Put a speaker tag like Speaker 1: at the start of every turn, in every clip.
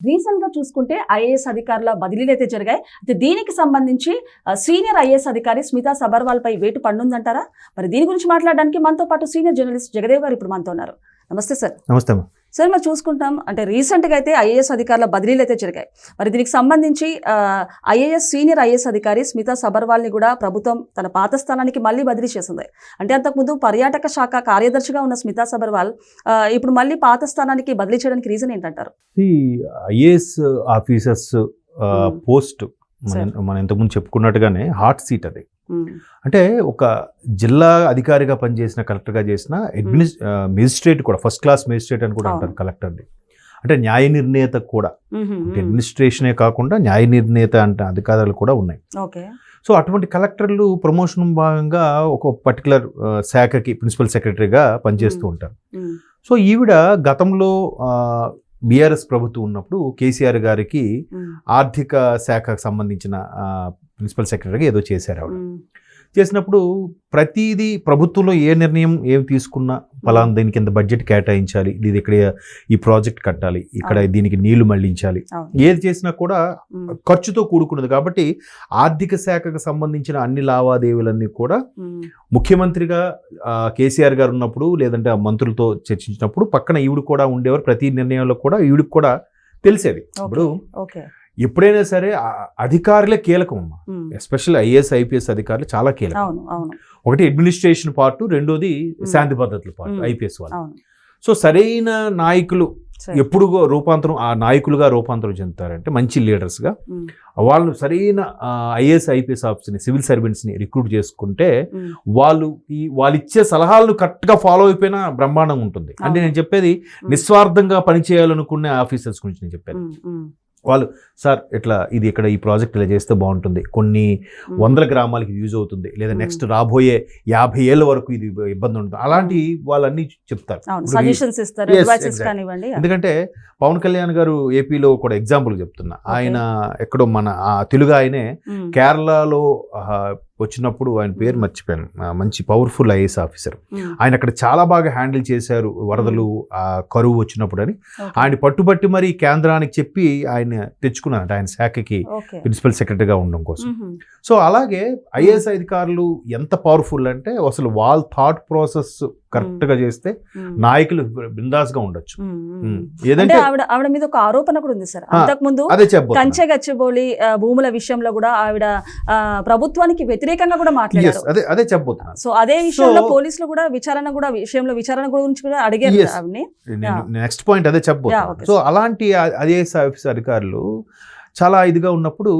Speaker 1: రీసెంట్గా చూసుకుంటే ఐఏఎస్ అధికారుల బదిలీలు అయితే జరిగాయి. అయితే దీనికి సంబంధించి సీనియర్ ఐఏఎస్ అధికారి స్మితా సబర్వాల్ పై వేటు పండుందంటారా మరి దీని గురించి మాట్లాడడానికి మనతో పాటు సీనియర్ జర్నలిస్ట్ జగదేవ్ గారు ఇప్పుడు మనతో ఉన్నారు. నమస్తే సార్.
Speaker 2: నమస్తే
Speaker 1: సార్ మరి చూసుకుంటాం. అంటే రీసెంట్గా అయితే ఐఏఎస్ అధికారుల బదిలీలు అయితే జరిగాయి. మరి దీనికి సంబంధించి ఐఏఎస్ సీనియర్ ఐఏఎస్ అధికారి స్మితా సబర్వాల్ని కూడా ప్రభుత్వం తన పాత స్థానానికి మళ్ళీ బదిలీ చేసింది. అంటే అంతకుముందు పర్యాటక శాఖ కార్యదర్శిగా ఉన్న స్మితా సబర్వాల్ ఇప్పుడు మళ్ళీ పాత స్థానానికి బదిలీ చేయడానికి రీజన్ ఏంటంటారు?
Speaker 2: IAS officers. పోస్ట్. మనం ఇంతకుముందు చెప్పుకున్నట్టుగానే హాట్ సీట్ అది. అంటే ఒక జిల్లా అధికారిగా పనిచేసిన కలెక్టర్గా చేసిన అడ్మినిస్ మెజిస్ట్రేట్ కూడా ఫస్ట్ క్లాస్ మెజిస్ట్రేట్ అని కూడా. అంటారు కలెక్టర్ని. అంటే న్యాయ నిర్ణేత కూడా. అడ్మినిస్ట్రేషనే కాకుండా న్యాయ నిర్ణేత అంటే అధికారాలు కూడా ఉన్నాయి.
Speaker 1: ఓకే.
Speaker 2: సో అటువంటి కలెక్టర్లు ప్రమోషన్ భాగంగా ఒక పర్టికులర్ శాఖకి ప్రిన్సిపల్ సెక్రటరీగా పనిచేస్తూ. ఉంటారు. సో ఈవిడ గతంలో బీఆర్ఎస్ ప్రభుత్వం ఉన్నప్పుడు కేసీఆర్ గారికి ఆర్థిక శాఖకు సంబంధించిన ప్రిన్సిపల్ సెక్రటరీగా ఏదో చేశారు ఆవిడ. చేసినప్పుడు ప్రతిదీ ప్రభుత్వంలో ఏ నిర్ణయం ఏం తీసుకున్నా ఫలానా దీని కింద బడ్జెట్ కేటాయించాలి ఇది ఇక్కడ ఈ ప్రాజెక్ట్ కట్టాలి ఇక్కడ. దీనికి నీళ్ళు
Speaker 1: మళ్ళించాలి.
Speaker 2: ఏది చేసినా కూడా ఖర్చుతో కూడుకున్నది. కాబట్టి ఆర్థిక శాఖకు సంబంధించిన అన్ని లావాదేవీలన్నీ కూడా ముఖ్యమంత్రిగా కేసీఆర్ గారు ఉన్నప్పుడు లేదంటే ఆ మంత్రులతో చర్చించినప్పుడు పక్కన ఈవిడ కూడా ఉండేవారు. ప్రతి నిర్ణయంలో కూడా ఈవిడికి కూడా తెలిసేది. ఇప్పుడు ఎప్పుడైనా సరే అధికారులే కీలకం అమ్మా. ఎస్పెషల్ ఐఏఎస్ ఐపీఎస్ అధికారులు చాలా కీలకం. ఒకటి అడ్మినిస్ట్రేషన్ పార్ట్ రెండోది శాంతి భద్రతల పార్ట్. ఐపీఎస్ వాళ్ళు. సో సరైన నాయకులు. ఎప్పుడు రూపాంతరం ఆ నాయకులుగా రూపాంతరం చెందుతారంటే మంచి లీడర్స్గా వాళ్ళు సరైన ఐఏఎస్ ఐపీఎస్ ఆఫీసర్ని సివిల్ సర్వెంట్స్ని రిక్రూట్ చేసుకుంటే వాళ్ళు ఈ వాళ్ళు ఇచ్చే సలహాలను కరెక్ట్గా ఫాలో అయిపోయినా బ్రహ్మాండంగా ఉంటుంది. అంటే. నేను చెప్పేది నిస్వార్థంగా పనిచేయాలనుకునే ఆఫీసర్స్ గురించి నేను చెప్పాను వాళ్ళు సార్ ఇట్లా ఇది ఇక్కడ ఈ ప్రాజెక్ట్ ఇలా చేస్తే బాగుంటుంది. కొన్ని వందల గ్రామాలకి యూజ్ అవుతుంది. లేదా. నెక్స్ట్ రాబోయే యాభై ఏళ్ళ వరకు ఇది ఇబ్బంది ఉంటుంది. అలాంటి వాళ్ళన్నీ చెప్తారు. ఎందుకంటే పవన్ కళ్యాణ్ గారు ఏపీలో కూడా ఎగ్జాంపుల్ చెప్తున్నా. ఆయన ఎక్కడో మన తెలుగు ఆయనే కేరళలో వచ్చినప్పుడు ఆయన పేరు. మర్చిపోయాను. మంచి పవర్ఫుల్ ఐఏఎస్ ఆఫీసర్ ఆయన అక్కడ చాలా బాగా హ్యాండిల్ చేశారు వరదలు కరువు వచ్చినప్పుడు అని. ఆయన పట్టుబట్టి మరి కేంద్రానికి చెప్పి ఆయన తెచ్చుకున్నారంట ఆయన శాఖకి ప్రిన్సిపల్ సెక్రటరీగా ఉండడం కోసం. సో అలాగే ఐఏఎస్ అధికారులు ఎంత పవర్ఫుల్ అంటే అసలు వాళ్ళ థాట్ ప్రాసెస్ కరెక్ట్గా చేస్తే నాయకులు బిందాస్గా ఉండొచ్చు. ఏదంటే
Speaker 1: ఆవిడ ఆవిడ మీద ఒక ఆరోపణ కూడా ఉంది సార్.
Speaker 2: ఆ,
Speaker 1: అంతకు ముందు
Speaker 2: అదే చెప్పబోతున్నా.
Speaker 1: కంచె గచ్చిబౌలి భూముల విషయంలో కూడా ఆవిడ ప్రభుత్వానికి వ్యతిరేకంగా కూడా
Speaker 2: Yes,
Speaker 1: మాట్లాడారు
Speaker 2: అదే అదే చెప్పబోతున్నాను
Speaker 1: సో అదే విషయంలో పోలీసులు కూడా విచారణ కూడా విషయంలో విచారణ గురించి కూడా అడిగారు
Speaker 2: నెక్స్ట్ పాయింట్ అదే చెప్పబోతున్నాను
Speaker 1: okay,
Speaker 2: సో అలాంటి ఐఏఎస్ ఆఫీస్ అధికారులు చాలా ఇదిగా ఉన్నప్పుడు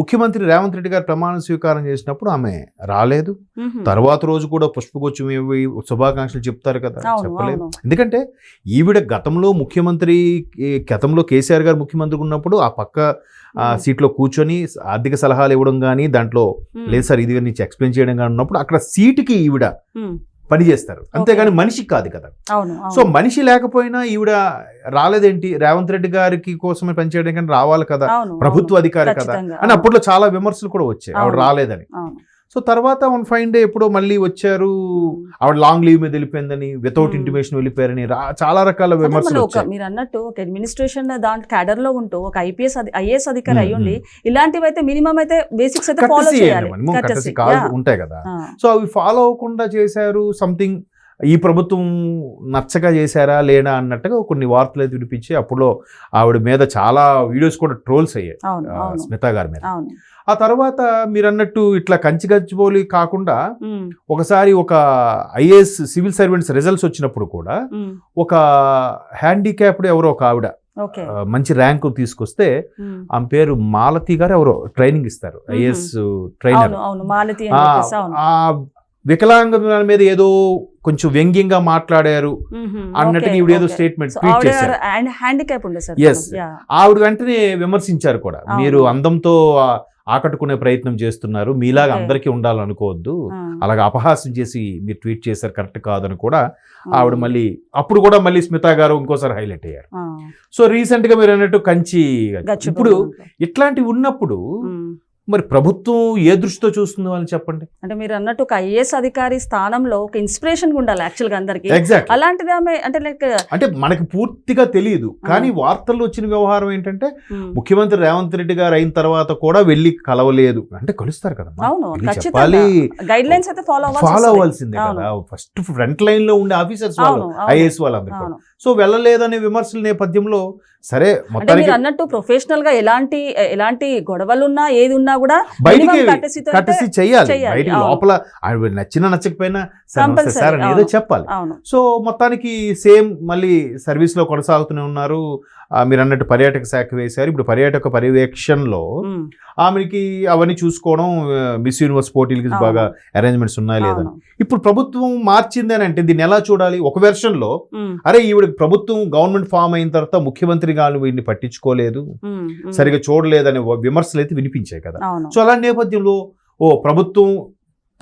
Speaker 2: ముఖ్యమంత్రి రేవంత్ రెడ్డి గారు ప్రమాణ స్వీకారం చేసినప్పుడు ఆమె రాలేదు. తర్వాత రోజు కూడా పుష్పగుచ్చం శుభాకాంక్షలు చెప్తారు కదా చెప్పలేదు. ఎందుకంటే ఈవిడ గతంలో ముఖ్యమంత్రి గతంలో కేసీఆర్ గారు ముఖ్యమంత్రి ఉన్నప్పుడు ఆ పక్క సీట్లో కూర్చొని ఆర్థిక సలహాలు ఇవ్వడం కానీ దాంట్లో లేదు సార్ ఇది నుంచి ఎక్స్ప్లెయిన్ చేయడం కానీ ఉన్నప్పుడు అక్కడ సీటుకి ఈవిడ పని చేస్తారు. అంతేగాని మనిషికి కాదు కదా. సో మనిషి లేకపోయినా ఈవిడ రాలేదేంటి? రేవంత్ రెడ్డి గారికి కోసమే పనిచేయడం కానీ రావాలి కదా. ప్రభుత్వ. అధికారి కదా. అని. అప్పట్లో చాలా విమర్శలు కూడా వచ్చాయి. ఆవిడ. రాలేదని. సో తర్వాత వన్ ఫైన్ డే ఎప్పుడో మళ్ళీ వచ్చారు. ఆవిడ లాంగ్ లీవ్ మీద వెళ్ళిపోయిందని వితౌట్
Speaker 1: Hmm.
Speaker 2: ఇంటిమేషన్ వెళ్ళిపోయారని రా- చాలా రకాల విమర్శలు
Speaker 1: మీరు అన్నట్టు ఒక అడ్మినిస్ట్రేషన్ దాంట్లో క్యాడర్లో ఉంటూ ఒక ఐపీఎస్ ఐఏఎస్ అధికారి
Speaker 2: ఉమ్,
Speaker 1: అయి ఉండి
Speaker 2: ఉమ్.
Speaker 1: ఇలాంటివి అయితే మినిమం అయితే బేసిక్స్ అయితే ఫాలో చేయాలి.
Speaker 2: ఉంటాయి కదా.
Speaker 1: ఆ,
Speaker 2: సో అవి ఫాలో అవ్వకుండా చేశారు సంథింగ్ ఈ ప్రభుత్వం నచ్చగా చేశారా లేనా అన్నట్టుగా కొన్ని వార్తలు అయితే వినిపించి అప్పుడు ఆవిడ మీద చాలా వీడియోస్ కూడా ట్రోల్స్ అయ్యాయి. స్మిత గారి మీద. ఆ తర్వాత మీరు అన్నట్టు ఇట్లా కంచి గచ్చిబోలి కాకుండా ఒకసారి ఒక ఐఏఎస్ సివిల్ సర్వెంట్స్ రిజల్ట్స్ వచ్చినప్పుడు కూడా ఒక హ్యాండిక్యాప్డ్ ఎవరో ఒక ఆవిడ మంచి ర్యాంకు తీసుకొస్తే. ఆమె పేరు మాలతి గారు ఎవరో ట్రైనింగ్ ఇస్తారు ఐఏఎస్ ట్రైనర్. వికలాంగుల మీద ఏదో కొంచెం వ్యంగ్యంగా మాట్లాడారు. అన్నట్టుగా ఈవిడ ఏదో. స్టేట్మెంట్ ట్వీట్
Speaker 1: ఆవిడ
Speaker 2: చేశారు.
Speaker 1: యా
Speaker 2: ఆవిడ వెంటనే విమర్శించారు కూడా. మీరు అందంతో ఆకట్టుకునే ప్రయత్నం చేస్తున్నారు మీలాగా. అందరికీ ఉండాలనుకోవద్దు అలాగ అపహాస్యం చేసి మీరు ట్వీట్ చేశారు కరెక్ట్ కాదని కూడా ఆవిడ మళ్ళీ అప్పుడు కూడా మళ్ళీ స్మిత గారు ఇంకోసారి హైలైట్ అయ్యారు సో రీసెంట్గా మీరు అన్నట్టు కంచి ఇప్పుడు. ఇట్లాంటివి ఉన్నప్పుడు. మరి ప్రభుత్వం ఏ దృష్టితో చూస్తుందో వాళ్ళని చెప్పండి?
Speaker 1: అంటే మీరు అన్నట్టు ఒక ఐఏఎస్ అధికారి స్థానంలో ఒక ఇన్స్పిరేషన్ ఉండాలి యాక్చువల్గా అందరికి అలాంటిది ఆమె అంటే లైక్
Speaker 2: అంటే మనకి పూర్తిగా తెలియదు కానీ వార్తల్లో వచ్చిన వ్యవహారం ఏంటంటే ముఖ్యమంత్రి రేవంత్ రెడ్డి గారు అయిన తర్వాత కూడా వెళ్ళి కలవలేదు. అంటే కలుస్తారు కదా
Speaker 1: అవును
Speaker 2: చెప్పాలి.
Speaker 1: గైడ్ లైన్స్ అయితే ఫాలో
Speaker 2: ఫాలో అవ్వాల్సిందే. కదా. ఫస్ట్ ఫ్రంట్ లైన్లో ఉండే ఆఫీసర్స్ వాళ్ళు ఐఏఎస్ వాళ్ళందరూ సో వెళ్ళలేదనే విమర్శల నేపథ్యంలో సరే మొత్తానికి
Speaker 1: మీరు అన్నట్టు ప్రొఫెషనల్గా ఎలాంటి ఎలాంటి గొడవలు ఉన్నా ఏది ఉన్నా కూడా
Speaker 2: బయటికి బయటికి
Speaker 1: అవును.
Speaker 2: లోపల నచ్చిన నచ్చకపోయినా సార్ అని ఏదో. చెప్పాలి.
Speaker 1: అవును.
Speaker 2: సో మొత్తానికి సేమ్ మళ్ళీ సర్వీస్లో కొనసాగుతూనే ఉన్నారు. మీరు అన్నట్టు పర్యాటక శాఖ వేశారు. ఇప్పుడు పర్యాటక పర్యవేక్షణలో ఆమెకి అవన్నీ చూసుకోవడం మిస్ యూనివర్స్ పోటీలకి. బాగా అరేంజ్మెంట్స్ ఉన్నాయా లేదని. ఇప్పుడు ప్రభుత్వం మార్చింది అని అంటే దీన్ని ఎలా చూడాలి? ఒక వెర్షన్లో
Speaker 1: ఉమ్,
Speaker 2: అరే ఈవిడ ప్రభుత్వం గవర్నమెంట్ ఫామ్ అయిన తర్వాత ముఖ్యమంత్రి గారు వీడిని పట్టించుకోలేదు. సరిగా చూడలేదనే విమర్శలు అయితే వినిపించాయి కదా. సో అలాంటి నేపథ్యంలో ఓ ప్రభుత్వం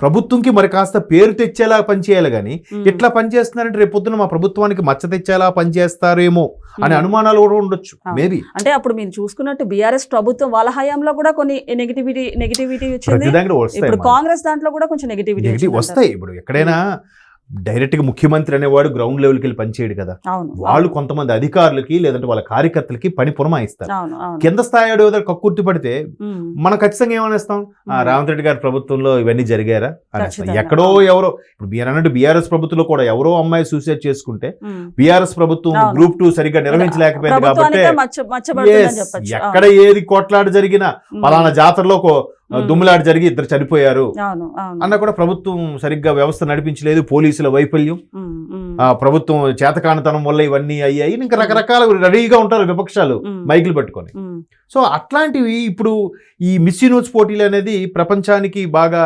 Speaker 2: ప్రభుత్వంకి మరి కాస్త పేరు తెచ్చేలా పనిచేయాలి కానీ ఇట్లా పనిచేస్తున్నారంటే రేపు పొద్దున మా ప్రభుత్వానికి మచ్చ తెచ్చేలా పనిచేస్తారేమో అనే. అనుమానాలు కూడా ఉండొచ్చు. మేబీ.
Speaker 1: అంటే అప్పుడు మీరు చూసుకున్నట్టు బీఆర్ఎస్ ప్రభుత్వం వాళ్ళ హయాంలో కూడా కొన్ని నెగిటివిటీ నెగిటివిటీ వచ్చింది. ఇప్పుడు. కాంగ్రెస్ దాంట్లో కూడా కొంచెం నెగిటివిటీ
Speaker 2: నెగిటివ్ వస్తాయి. ఇప్పుడు ఎక్కడైనా డైరెక్ట్గా ముఖ్యమంత్రి అనేవాడు గ్రౌండ్ లెవెల్కి వెళ్ళి పనిచేయడు కదా వాళ్ళు కొంతమంది అధికారులకి లేదంటే వాళ్ళ కార్యకర్తలకి పని పురమాయిస్తారు కింద స్థాయి ఏదో కక్కుర్తి పడితే మనం ఖచ్చితంగా ఏమనేస్తాం. రేవంత్ రెడ్డి గారి ప్రభుత్వంలో ఇవన్నీ జరిగారా అనేస్తాం. ఎక్కడో. ఎవరో ఇప్పుడు మీరు అన్నట్టు బీఆర్ఎస్ ప్రభుత్వంలో కూడా ఎవరో అమ్మాయి సూసైడ్ చేసుకుంటే. బీఆర్ఎస్ ప్రభుత్వం. గ్రూప్ టూ సరిగ్గా నిర్వహించలేకపోయింది కాబట్టి ఎక్కడ ఏది కొట్లాట జరిగినా పలానా జాతరలో. దుమ్ములాట జరిగి ఇద్దరు చనిపోయారు. అన్న కూడా ప్రభుత్వం సరిగ్గా వ్యవస్థ నడిపించలేదు పోలీసుల వైఫల్యం. ప్రభుత్వం చేతకానితనం వల్ల ఇవన్నీ అయ్యాయి. ఇంకా రకరకాల రెడీగా ఉంటారు విపక్షాలు మైకులు పట్టుకొని. సో అట్లాంటివి ఇప్పుడు ఈ మిస్ యూనివర్స్ పోటీలు అనేది ప్రపంచానికి బాగా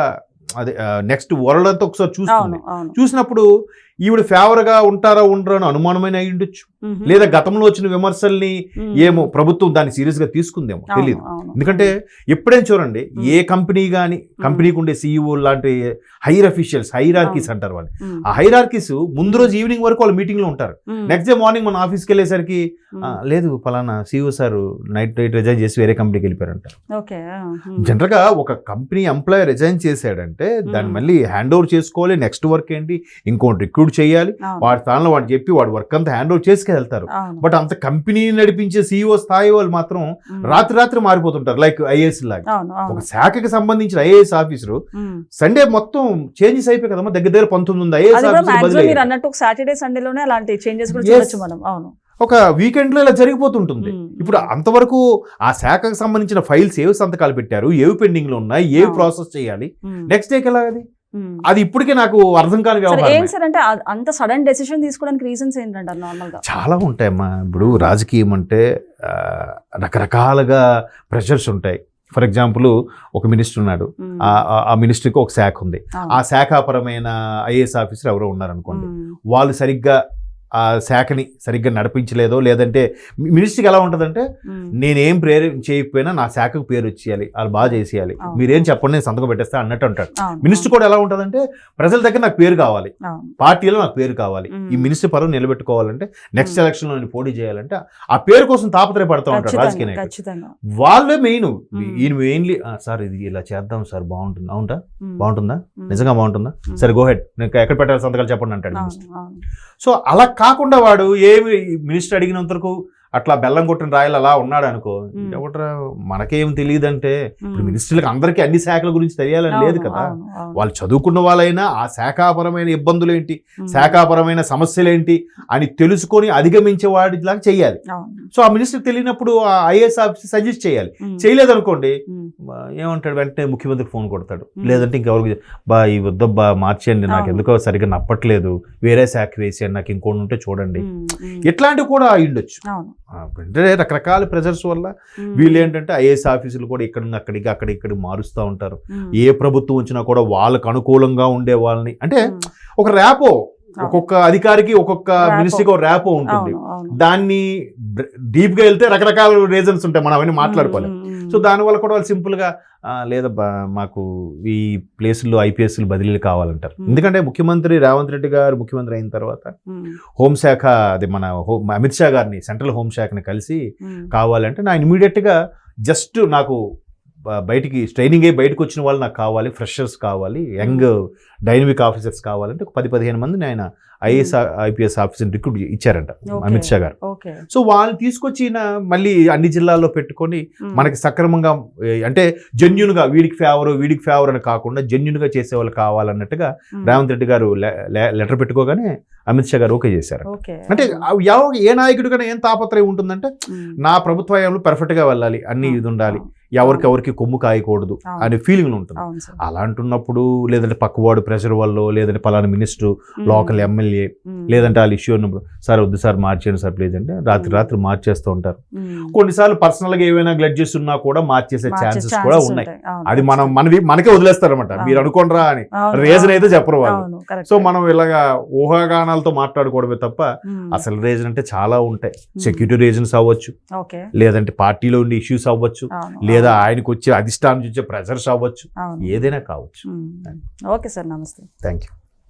Speaker 2: అదే నెక్స్ట్ వరల్డ్ అంతా ఒకసారి చూస్తుంది. చూసినప్పుడు ఈవిడ ఫేవర్గా ఉంటారా ఉండరా అని అనుమానమైన అయి ఉండొచ్చు. లేదా గతంలో వచ్చిన విమర్శల్ని ఏమో ప్రభుత్వం దాన్ని సీరియస్గా తీసుకుందేమో తెలియదు. ఎందుకంటే ఎప్పుడైనా చూడండి ఏ కంపెనీ కానీ కంపెనీకి ఉండే సీఈఓ లాంటి హైర్ అఫీషియల్స్ హైరార్కీస్ అంటారు వాళ్ళు. ఆ హైరార్కీస్ ముందు రోజు ఈవినింగ్ వరకు వాళ్ళు మీటింగ్లో ఉంటారు నెక్స్ట్ డే మార్నింగ్ మన ఆఫీస్కి వెళ్ళేసరికి
Speaker 1: ఉమ్,
Speaker 2: "ఆ, లేదు పలానా CEO sir night night resign చేసి వేరే కంపెనీకి వెళ్ళిపోయారంట.
Speaker 1: ఓకే ఉమ్,
Speaker 2: జనరల్గా ఒక కంపెనీ ఎంప్లాయర్ రిజైన్ చేశాడంటే దాన్ని. మళ్ళీ హ్యాండ్ ఓవర్ చేసుకోవాలి నెక్స్ట్ వర్క్ ఏంటి ఇంకోటి రిక్రూట్ చేయాలి. వాడి స్థానంలో వాడు చెప్పి వాడి వర్క్ అంతా హ్యాండ్ ఓవర్ చేసుకు వెళ్తారు బట్ అంత కంపెనీ నడిపించే సీఈఓ స్థాయి వాళ్ళు మాత్రం రాత్రి రాత్రి మారిపోతుంటారు లైక్ ఐఏఎస్ లాగా. ఒక శాఖకి సంబంధించిన ఐఏఎస్ ఆఫీసరు. సండే మొత్తం చేంజెస్ అయిపోయి కదమ్మా దగ్గర దగ్గర పంతొమ్మిది ఉంది ఐఏఎస్
Speaker 1: అన్నట్టు ఒక సాటర్డే సండేలోనే అలాంటి చేంజెస్ కూడా మనం. అవును.
Speaker 2: ఒక ఇలా జరిగిపోతుంటుంది. ఇప్పుడు అంతవరకు ఆ శాఖకు సంబంధించిన ఫైల్స్ ఏవి సంతకాలు పెట్టారు ఏవి పెండింగ్లో ఉన్నాయి ఏవి. ప్రాసెస్ చేయాలి నెక్స్ట్ డేకి ఎలా అది. అది ఇప్పటికే నాకు అర్థం కాని వ్యవహారం
Speaker 1: సార్ అంటే అంత సడన్ డెసిషన్ తీసుకోవడానికి రీజన్స్ ఏంటంటారు నార్మల్గా
Speaker 2: చాలా ఉంటాయమ్మా. ఇప్పుడు రాజకీయం అంటే రకరకాలుగా ప్రెషర్స్ ఉంటాయి. ఫర్ ఎగ్జాంపుల్ ఒక మినిస్టర్ ఉన్నాడు.
Speaker 1: ఉమ్,
Speaker 2: ఆ- మినిస్టర్కి ఒక శాఖ ఉంది. ఆ. శాఖాపరమైన ఐఏఎస్ ఆఫీసర్ ఎవరో ఉన్నారనుకోండి.
Speaker 1: ఉమ్,
Speaker 2: వాళ్ళు సరిగ్గా ఆ శాఖని సరిగ్గా నడిపించలేదో లేదంటే మినిస్టర్కి ఎలా ఉంటుందంటే నేనేం ప్రేరే చేయకపోయినా నా శాఖకు పేరు వచ్చేయాలి. వాళ్ళు బాగా చేసేయాలి. మీరేం చెప్పండి నేను సంతకం పెట్టేస్తా అన్నట్టు అంటాడు మినిస్టర్ కూడా ఎలా ఉంటుందంటే ప్రజల దగ్గర నాకు పేరు కావాలి. పార్టీలో నాకు పేరు కావాలి. ఈ మినిస్టర్ పరువు నిలబెట్టుకోవాలంటే నెక్స్ట్
Speaker 1: మ్మ్.
Speaker 2: ఎలక్షన్లో నేను పోటీ చేయాలంటే ఆ పేరు కోసం తాపత్రయపడతా ఉంటారు రాజకీయ
Speaker 1: ఖచ్చితంగా.
Speaker 2: నాయకులు వాళ్ళే మెయిన్. ఈయన మెయిన్లీ సార్ ఇది ఇలా చేద్దాం సార్ బాగుంటుంది. అవుంటా బాగుంటుందా? నిజంగా బాగుంటుందా? సరే గోహెడ్ నేను ఎక్కడ పెట్టాలి సంతకాలు చెప్పండి అంటాడు. సో అలా కాకుండా వాడు ఏమి మినిస్టర్ అడిగినంత వరకు అట్లా బెల్లం కొట్టిన రాయలు అలా ఉన్నాడు అనుకో. ఎవట్రా మనకేం తెలియదంటే? ఇప్పుడు మినిస్టర్లకు అందరికీ అన్ని శాఖల గురించి తెలియాలని లేదు కదా. వాళ్ళు చదువుకున్న వాళ్ళైనా ఆ శాఖాపరమైన ఇబ్బందులు ఏంటి శాఖాపరమైన సమస్యలు ఏంటి అని తెలుసుకొని అధిగమించే వాడిలాగా చేయాలి సో ఆ మినిస్టర్ తెలియనప్పుడు ఆ ఐఏఎస్ ఆఫీసర్ సజెస్ట్ చేయాలి.
Speaker 1: ఉమ్,
Speaker 2: చేయలేదు అనుకోండి
Speaker 1: ఉమ్,
Speaker 2: ఏమంటాడు? వెంటనే ముఖ్యమంత్రికి ఫోన్ కొడతాడు. లేదంటే ఇంకెవరికి బా ఈ వద్దబ్బా మార్చేయండి నాకు. ఎందుకో సరిగ్గా నప్పట్లేదు. వేరే శాఖ వేసేయండి నాకు ఇంకోటి ఉంటే చూడండి. ఇట్లాంటివి కూడా అయ్యుండొచ్చు. అంటే రకరకాల ప్రెజర్స్ వల్ల వీళ్ళు ఏంటంటే ఐఏఎస్ ఆఫీసులు కూడా ఇక్కడ అక్కడికి అక్కడ ఇక్కడ మారుస్తూ ఉంటారు. ఏ ప్రభుత్వం వచ్చినా కూడా వాళ్ళకు అనుకూలంగా ఉండే వాళ్ళని అంటే ఒక ర్యాపో. ఒక్కొక్క అధికారికి ఒక్కొక్క. మినిస్ట్రీకి ఒక ర్యాపో ఉంటుంది. దాన్ని డీప్గా వెళ్తే రకరకాల రీజన్స్ ఉంటాయి. మనం అవన్నీ
Speaker 1: ఉమ్,
Speaker 2: సో దానివల్ల కూడా వాళ్ళు సింపుల్గా "ఆ, లేదబ్బా మాకు ఈ ప్లేసుల్లో ఐపీఎస్లు బదిలీలు కావాలంటారు. ఎందుకంటే ముఖ్యమంత్రి రేవంత్ రెడ్డి గారు ముఖ్యమంత్రి అయిన తర్వాత హోంశాఖ అది మన అమిత్ షా గారిని సెంట్రల్ హోంశాఖని కలిసి కావాలంటే నా ఇమీడియట్గా జస్ట్ నాకు బయటికి ట్రైనింగ్ అయ్యి బయటకు వచ్చిన వాళ్ళు నాకు కావాలి ఫ్రెషర్స్ కావాలి యంగ్ డైనమిక్ ఆఫీసర్స్ కావాలంటే ఒక పది పదిహేను మందిని ఆయన ఐఏఎస్ ఐపీఎస్ ఆఫీసర్ రిక్రూట్ ఇచ్చారంట. అమిత్ షా గారు సో వాళ్ళని తీసుకొచ్చి మళ్ళీ అన్ని జిల్లాల్లో పెట్టుకొని. మనకి సక్రమంగా అంటే జెన్యున్గా వీడికి ఫేవర్ వీడికి ఫేవర్ అని కాకుండా జెన్యున్గా చేసే వాళ్ళు కావాలన్నట్టుగా. రేవంత్ రెడ్డి గారు లెటర్ పెట్టుకోగానే అమిత్ షా గారు ఓకే చేశారు అంటే ఏ నాయకుడికైనా ఏం తాపత్రయం ఉంటుందంటే. నా ప్రభుత్వంలో పర్ఫెక్ట్గా వెళ్ళాలి అన్ని ఇది ఉండాలి ఎవరికి ఎవరికి కొమ్ము కాయకూడదు. అనే ఫీలింగ్ ఉంటుంది
Speaker 1: అవును సార్
Speaker 2: అలా అంటున్నప్పుడు లేదంటే పక్కవాడు ప్రెషర్ వల్ల లేదంటే పలానా మినిస్టర్. Local MLA. లేదంటే వాళ్ళు ఇష్యూ ఉన్నప్పుడు సార్ వద్దు సార్ మార్చేయండి సార్ ప్లీజ్ అంటే రాత్రి. రాత్రి మార్చేస్తూ ఉంటారు. కొన్నిసార్లు పర్సనల్గా ఏమైనా గ్లడ్జెస్ ఉన్నా కూడా మార్చేసే
Speaker 1: మార్చే
Speaker 2: ఛాన్సెస్ కూడా ఉన్నాయి అది మనం. మనవి మనకే వదిలేస్తారన్నమాట
Speaker 1: అవును.
Speaker 2: మీరు అనుకోండిరా అని రీజన్. అయితే చెప్పరు వాళ్ళు. సో మనం ఇలాగా ఊహాగానాలతో మాట్లాడుకోవడమే తప్ప. అసలు రీజన్ అంటే చాలా ఉంటాయి. సెక్యూరిటీ రీజన్స్ అవ్వచ్చు లేదంటే పార్టీలో ఉండే ఇష్యూస్ అవ్వచ్చు
Speaker 1: అవును,
Speaker 2: లేదా ఆయనకు వచ్చే అధిష్టానం నుంచి వచ్చే ప్రెజర్స్ అవ్వచ్చు. ఏదైనా కావచ్చు.
Speaker 1: ఓకే సార్ నమస్తే
Speaker 2: థ్యాంక్ యూ